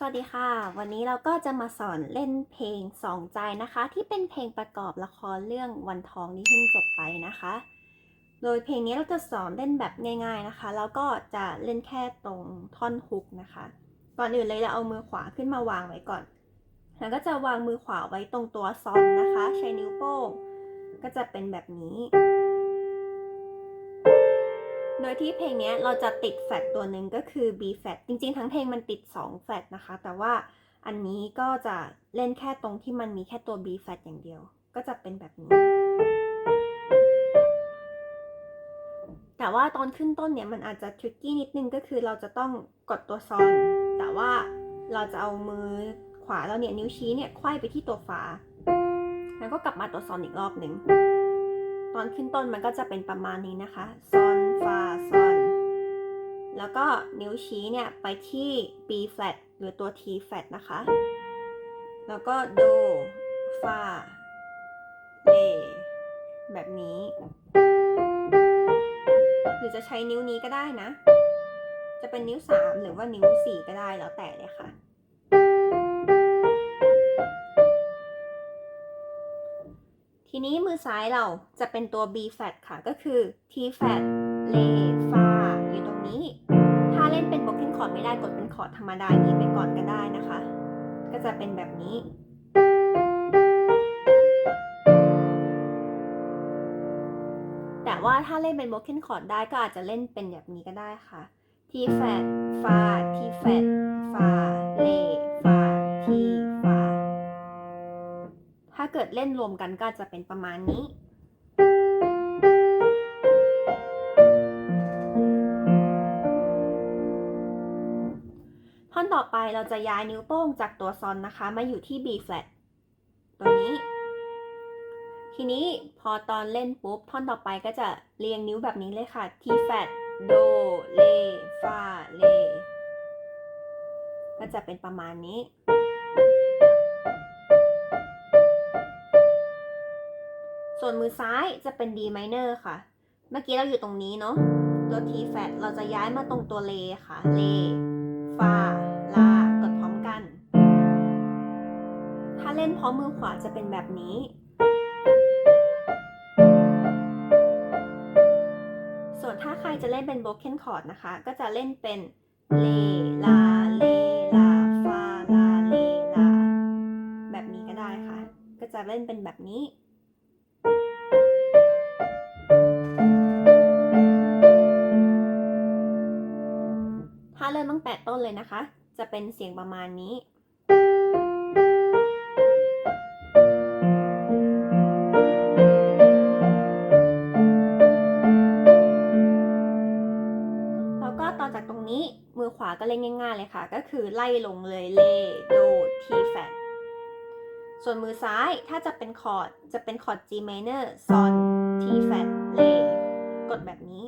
สวัสดีค่ะ วันนี้เราก็จะมาสอนเล่นเพลงสองใจนะคะ ที่เป็นเพลงประกอบละครเรื่องวันทองที่เพิ่งจบไปนะคะ โดยเพลงนี้เราจะสอนเล่นแบบง่ายๆนะคะ แล้วก็จะเล่นแค่ตรงท่อนฮุกนะคะ ก่อนอื่นเลยเราเอามือขวาขึ้นมาวางไว้ก่อน แล้วก็จะวางมือขวาไว้ตรงตัวซอนนะคะ ใช้นิ้วโป้งก็จะเป็นแบบนี้ โดยที่เพลงนี้เราจะติดแฟลตตัวหนึ่งก็คือ B แฟลตจริงๆ ทั้งเพลงมันติด 2 แฟลตนะคะ แต่ว่าอันนี้ก็จะเล่นแค่ตรงที่มันมีแค่ตัว B แฟลตอย่างเดียว ก็จะเป็นแบบนี้ แต่ว่าตอนขึ้นต้นเนี่ยมันอาจจะทริกกี้นิดนึงก็คือเราจะต้องกดตัวซอน แต่ว่าเราจะเอามือขวาเราเนี่ยนิ้วชี้เนี่ยไขว้ไปที่ตัวฝา แล้วก็กลับมาตัวซอนอีกรอบหนึ่ง ตอนขึ้นต้นมันก็จะเป็นประมาณนี้นะคะซอน ฟาซอน แล้วก็นิ้วชี้เนี่ยไปที่ B flat หรือตัว T flat นะคะ แล้วก็โดฟาเลแบบนี้ หรือจะใช้นิ้วนี้ก็ได้นะ จะเป็นนิ้ว 3 หรือว่านิ้ว 4 ก็ได้แล้วแต่เลยค่ะทีนี้มือซ้ายเราจะเป็นตัว B flat ค่ะ ก็คือ T flat เลฟาอยู่ตรงนี้ ถ้าเล่นเป็น broken chord ไม่ได้กดเป็นคอร์ดธรรมดานี้ไปก่อนก็ได้นะคะ ก็จะเป็นแบบนี้ แต่ว่าถ้าเล่นเป็น broken chord ได้ก็อาจจะเล่นเป็นแบบนี้ก็ได้ค่ะ T flat ฟา T flat ฟาเลฟา T ฟาถ้าเกิดเล่นรวมกันก็จะเป็นประมาณนี้ ท่อนต่อไปเราจะย้ายนิ้วโป้งจากตัวซอนนะคะ มาอยู่ที่ B flat ตัวนี้ ทีนี้พอตอนเล่นปุ๊บ ท่อนต่อไปก็จะเรียงนิ้วแบบนี้เลยค่ะ T flat โดเลฟาเลก็จะเป็นประมาณนี้ ส่วนมือซ้ายจะเป็น D minor ค่ะ เมื่อกี้เราอยู่ตรงนี้เนาะ ตัว T flat เราจะย้ายมาตรงตัวเลค่ะเล ฟา ลา กดพร้อมกัน ถ้าเล่นพร้อมมือขวาจะเป็นแบบนี้ ส่วนถ้าใครจะเล่นเป็น broken chord นะคะ ก็จะเล่นเป็นเลลาเลลาฟาลาเลลาแบบนี้ก็ได้ค่ะ ก็จะเล่นเป็นแบบนี้ งแต่ต้นเลยนะคะ จะเป็นเสียงประมาณนี้ แล้วก็ต่อจากตรงนี้มือขวาก็เล่นง่ายๆเลยค่ะ ก็คือไล่ลงเลยเลโดทีแฟตส่วนมือซ้ายถ้าจะเป็นคอร์ดจะเป็นคอร์ด G minor ซอน T flat เลกดแบบนี้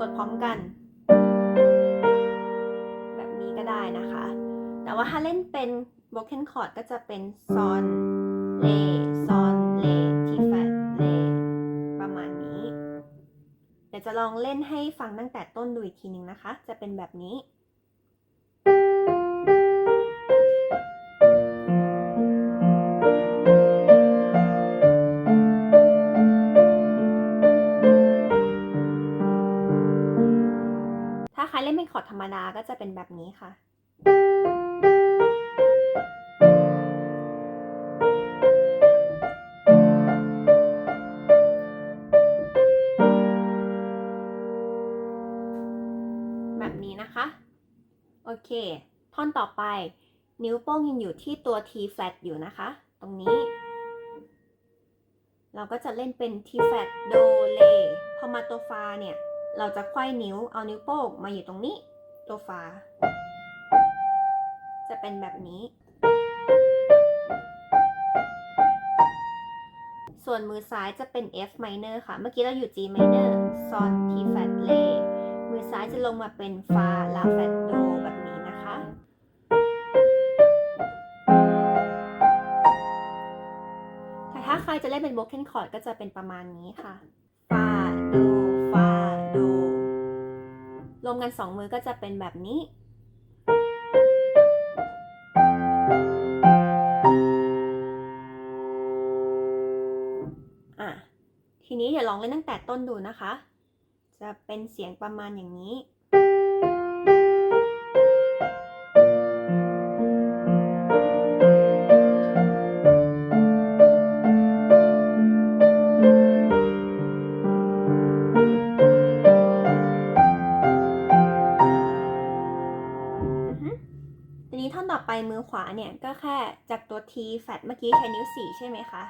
กดพร้อมกัน นี้ก็ได้นะคะ แต่ว่าถ้าเล่นเป็น broken chord ก็จะเป็นซอนเลซอนเลทีแฟตเลประมาณนี้ เดี๋ยวจะลองเล่นให้ฟังตั้งแต่ต้นดูอีกทีนึงนะคะ จะเป็นแบบนี้ถ้าใครเล่นเป็นคอร์ดธรรมดาก็จะเป็นแบบนี้ค่ะ เค ท่อนต่อไป นิ้วโป้งยังอยู่ที่ตัว T flat อยู่นะคะ ตรงนี้ เราก็จะเล่นเป็น T flat โดเลพอมาตัวฟาเนี่ย เราจะไขว้นิ้วเอานิ้วโป้งมาอยู่ตรงนี้ ตัวฟา จะเป็นแบบนี้ ส่วนมือซ้ายจะเป็น F minor ค่ะ เมื่อกี้เราอยู่ G minor ซอน T flat เลมือซ้ายจะลงมาเป็นฟาลาแฟตโดายจะเล่นเป็นโบเกนคอร์ดก็จะเป็นประมาณนี้ค่ะฟาดูฟาดูรวมกันสองมือก็จะเป็นแบบนี้อะทีนี้เดี๋ยวลองเล่นตั้งแต่ต้นดูนะคะ จะเป็นเสียงประมาณอย่างนี้ เนี่ยก็แค่จากตัว T flat เมื่อกี้ใช้นิ้ว 4 ใช่ไหมคะ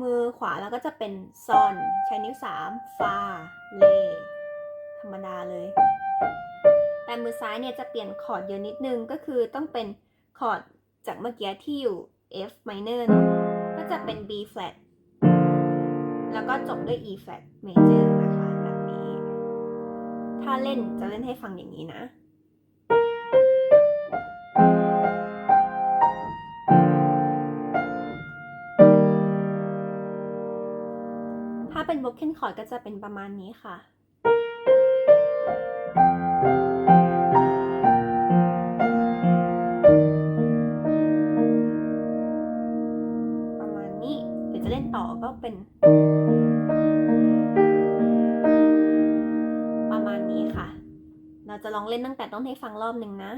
มือขวาแล้วก็จะเป็นซอนใช้นิ้ว 3 ฟา เล ธรรมดาเลย แต่มือซ้ายเนี่ยจะเปลี่ยนคอร์ดเยอะนิดนึง ก็คือต้องเป็นคอร์ดจากเมื่อกี้ที่อยู่ F minor ก็จะเป็น B flat แล้วก็จบด้วย E flat major นะคะ แบบนี้ ถ้าเล่นจะเล่นให้ฟังอย่างนี้นะ เป็น broken chord ก็จะเป็นประมาณนี้ค่ะ ประมาณนี้เดี๋ยวจะเล่นต่อก็เป็น ประมาณนี้ค่ะ เราจะลองเล่นตั้งแต่ต้นให้ฟังรอบหนึ่งนะ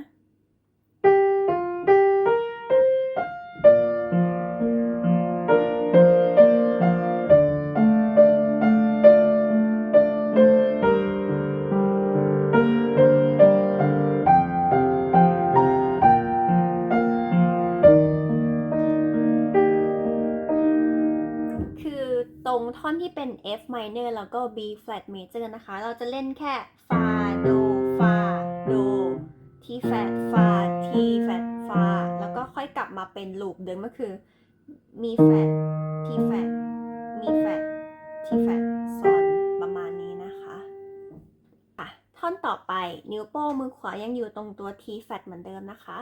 เป็น F minor แล้วก็ B flat major นะคะ เราจะเล่นแค่ฟาโดฟาโด T flat ฟา T flat ฟาแล้วก็ค่อยกลับมาเป็นลูปเดิมก็คือ มี flat T flat มี flat T flat ซอนประมาณนี้นะคะอะท่อนต่อไปนิ้วโป้งมือขวายังอยู่ตรงตัว T flat เหมือนเดิมนะคะ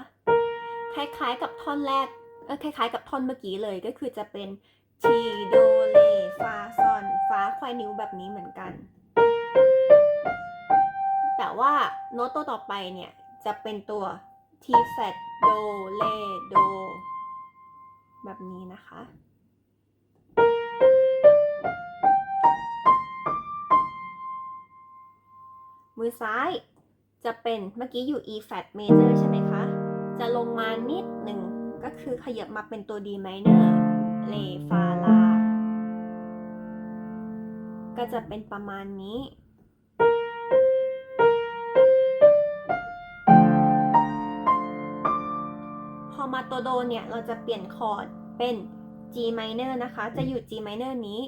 คล้ายๆกับท่อนแรกคล้ายๆกับท่อนเมื่อกี้เลยก็คือจะเป็นทีโดเล ฟาซอนฟ้าควายนิ้วแบบนี้เหมือนกัน แต่ว่าโน้ตตัวต่อไปเนี่ย จะเป็นตัว T flat do le do แบบนี้นะคะ มือซ้ายจะเป็นเมื่อกี้อยู่ E flat major ใช่ไหมคะ จะลงมานิดหนึ่งก็คือขยับมาเป็นตัว D minor เลฟาลา ก็จะเป็นประมาณนี้ พอมาตัวโดเนี่ย เราจะเปลี่ยนคอร์ดเป็น G minor นะคะ จะอยู่ G minor นี้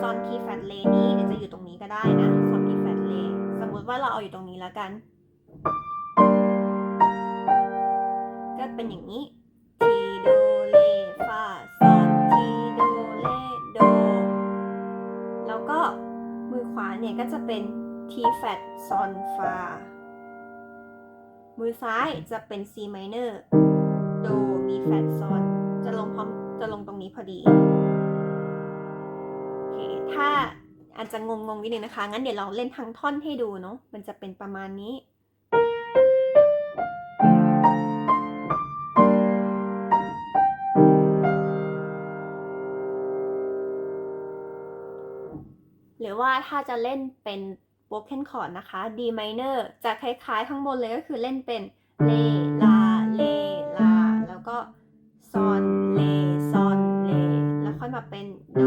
ซอน T flat เลนี้เดี๋ยวจะอยู่ตรงนี้ก็ได้นะซอน T flat เลสมมติว่าเราเอาอยู่ตรงนี้แล้วกัน ก็เป็นอย่างนี้ทีโด ทีแฟตซอนฟา มือซ้ายจะเป็น C minor โดมีแฟตซอน จะลงพร้อม จะลงตรงนี้พอดี โอเค ถ้าอาจจะงงๆนิดนึงนะคะ งั้นเดี๋ยวเราเล่นทั้งท่อนให้ดูเนาะ มันจะเป็นประมาณนี้หรือว่าถ้าจะเล่นเป็น broken chord นะคะ D minor จะคล้ายๆข้างบนเลยก็คือเล่นเป็นเลลาเลลาแล้วก็ซอนเลซอนเลแล้วค่อยมาเป็นโด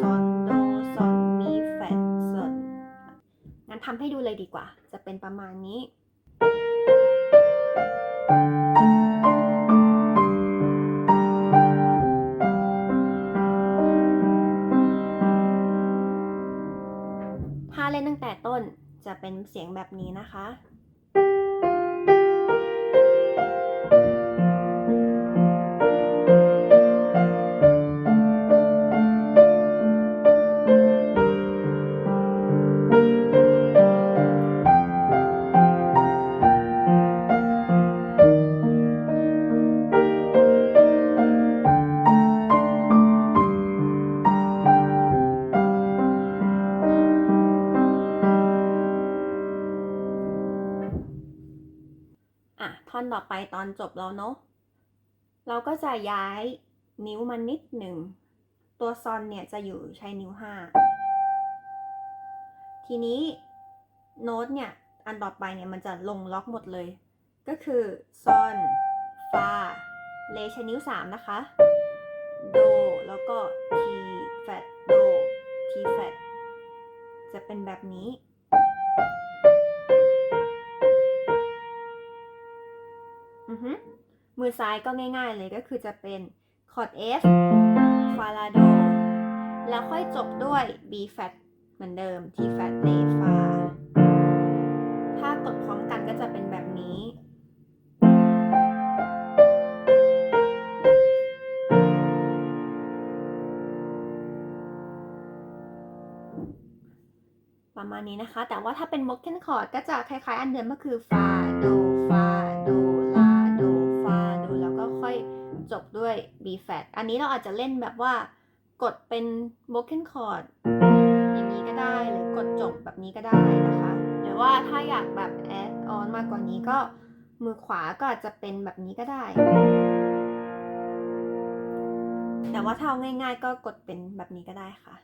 ซอนโดซอนมีแฟตซอนงั้นทำให้ดูเลยดีกว่า จะเป็นประมาณนี้ เป็นเสียงแบบนี้นะคะ ท่อนต่อไปตอนจบแล้วเนาะ เราก็จะย้ายนิ้วมานิดหนึ่ง ตัวซอนเนี่ยจะอยู่ใช้นิ้ว5ทีนี้โน้ตเนี่ยอันต่อไปเนี่ยมันจะลงล็อกหมดเลย ก็คือซอนฟาเลใช้นิ้ว3นะคะ โด แล้วก็ทีแฟตโดทีแฟตจะเป็นแบบนี้ อือฮึมือซ้ายก็ง่ายๆเลยก็คือจะเป็นคอร์ด F ฟาลาโด แล้วค่อยจบด้วย B flat เหมือนเดิม T flat เลฟาถ้ากดพร้อมกันก็จะเป็นแบบนี้ ประมาณนี้นะคะ แต่ว่าถ้าเป็น broken chord ก็จะคล้ายๆ อันเดิมก็คือฟาโดฟาโดลาโด B flat อันนี้เราอาจจะเล่นแบบว่ากดเป็น broken chord อย่างนี้ก็ได้หรือกดจบแบบนี้ก็ได้นะคะ หรือว่าถ้าอยากแบบ add on มากกว่านี้ก็มือขวาก็อาจจะเป็นแบบนี้ก็ได้ แต่ว่าถ้าเอาง่าย ๆ ก็กดเป็นแบบนี้ก็ได้ค่ะ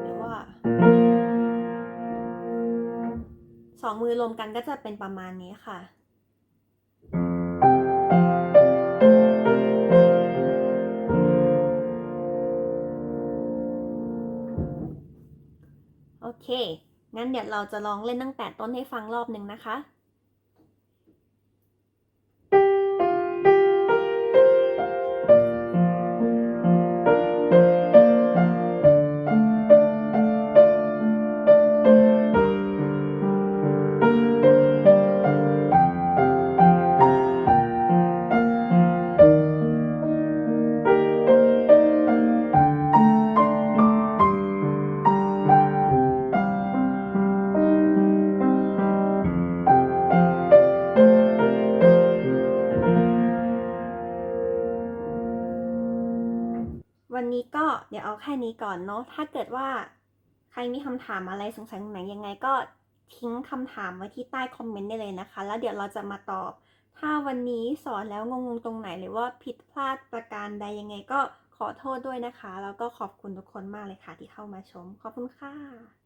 หรือว่าสองมือรวมกันก็จะเป็นประมาณนี้ค่ะ เค งั้นเดี๋ยวเราจะลองเล่นตั้งแต่ต้นให้ฟังรอบหนึ่งนะคะ วันนี้ก็เดี๋ยวเอาแค่นี้ก่อนเนาะ ถ้าเกิดว่าใครมีคำถามอะไรสงสัยตรงไหนยังไงก็ทิ้งคำถามไว้ที่ใต้คอมเมนต์ได้เลยนะคะ แล้วเดี๋ยวเราจะมาตอบ ถ้าวันนี้สอนแล้วงงๆตรงไหนหรือว่าผิดพลาดประการใดยังไงก็ขอโทษด้วยนะคะ แล้วก็ขอบคุณทุกคนมากเลยค่ะที่เข้ามาชม ขอบคุณค่ะ